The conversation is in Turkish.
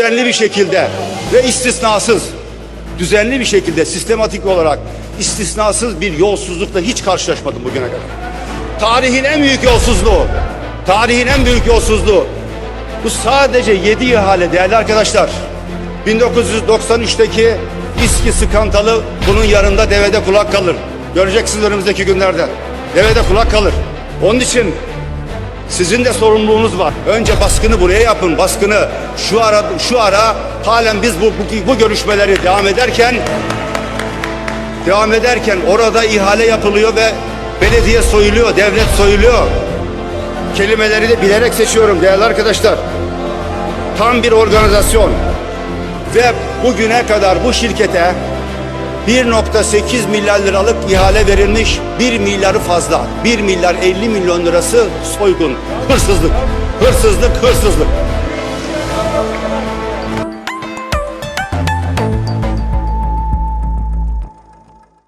düzenli bir şekilde ve istisnasız, düzenli bir şekilde sistematik olarak istisnasız bir yolsuzlukla hiç karşılaşmadım bugüne kadar. Tarihin en büyük yolsuzluğu, tarihin en büyük yolsuzluğu. Bu sadece 7 ihale değerli arkadaşlar. 1993'teki İSKİ skandalı bunun yanında devede kulak kalır. Göreceksiniz önümüzdeki günlerde. Devede kulak kalır. Onun için sizin de sorumluluğunuz var. Önce baskını buraya yapın. Baskını şu ara şu ara halen biz bu bu, bu görüşmeleri devam ederken devam ederken orada ihale yapılıyor ve belediye soyuluyor, devlet soyuluyor. Kelimeleri de bilerek seçiyorum değerli arkadaşlar. Tam bir organizasyon. Ve bugüne kadar bu şirkete 1.8 milyar liralık ihale verilmiş. 1 milyarı fazla. 1 milyar 50 milyon lirası soygun, hırsızlık. Hırsızlık, hırsızlık.